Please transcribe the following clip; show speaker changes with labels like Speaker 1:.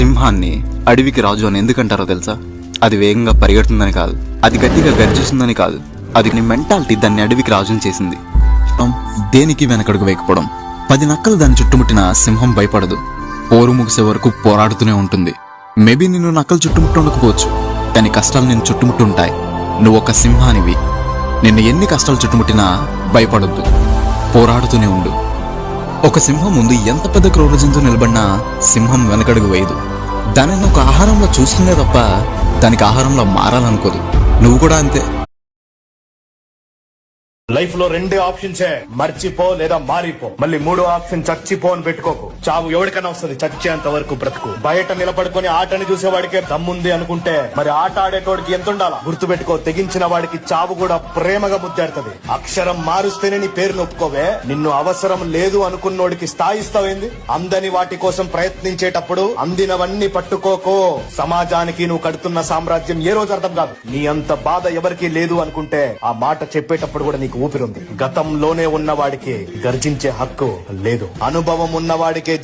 Speaker 1: సింహాన్ని అడవికి రాజు అని ఎందుకంటారో తెలుసా? అది వేగంగా పరిగెడుతుందని కాదు. అది గట్టిగా గర్జిస్తుందని కాదు. అది నీ మెంటాలిటీ దాన్ని అడవికి రాజుని చేసింది. దేనికి వెనకడుగు వేయకపోవడం? పది నక్కలు దాన్ని చుట్టుముట్టిన సింహం భయపడదు. పోరు ముగిసే వరకు పోరాడుతూనే ఉంటుంది. మేబీ నిన్ను నక్కలు చుట్టుముట్టు ఉండకపోవచ్చు కానీ కష్టాలు నేను చుట్టుముట్టు ఉంటాయి నువ్వు ఒక సింహానివి. నిన్ను ఎన్ని కష్టాలు చుట్టుముట్టినా భయపడొద్దు. పోరాడుతూనే ఉండు. ఒక సింహం ముందు ఎంత పెద్ద క్రూర జంతువు నిలబడినా సింహం వెనకడుగు వేయదు. దానిని ఒక ఆహారంలో చూస్తుందే తప్ప దానికి ఆహారంలో మారాలనుకోదు. నువ్వు కూడా అంతే.
Speaker 2: లైఫ్లో రెండే ఆప్షన్సే మర్చిపో లేదా మారిపో. మళ్ళీ మూడో ఆప్షన్ చచ్చిపో అని పెట్టుకోకు. చావు ఎవరికైనా వస్తుంది. చచ్చేంత వరకు బ్రతుకు. బయట నిలబడుకొని ఆటని చూసేవాడికే దమ్ముంది అనుకుంటే మరి ఆట ఆడేటోడికి ఎంత ఉండాలా గుర్తు పెట్టుకో తెగించిన వాడికి చావు కూడా ప్రేమగా ముద్దాడుతుంది అక్షరం మారుస్తేనే నీ పేరు నొప్పుకోవే. నిన్ను అవసరం లేదు అనుకున్నోడికి స్థాయిస్తావేంది అందని వాటి కోసం ప్రయత్నించేటప్పుడు అందినవన్నీ పట్టుకోకో. సమాజానికి నువ్వు కడుతున్న సామ్రాజ్యం ఏ రోజు అర్థం కాదు. నీ అంత బాధ ఎవరికీ లేదు అనుకుంటే ఆ మాట చెప్పేటప్పుడు కూడా నీకు ఊపిరుంది గతంలోనే ఉన్నవాడికి గర్జించే హక్కు లేదు. అనుభవం ఉన్నవాడికే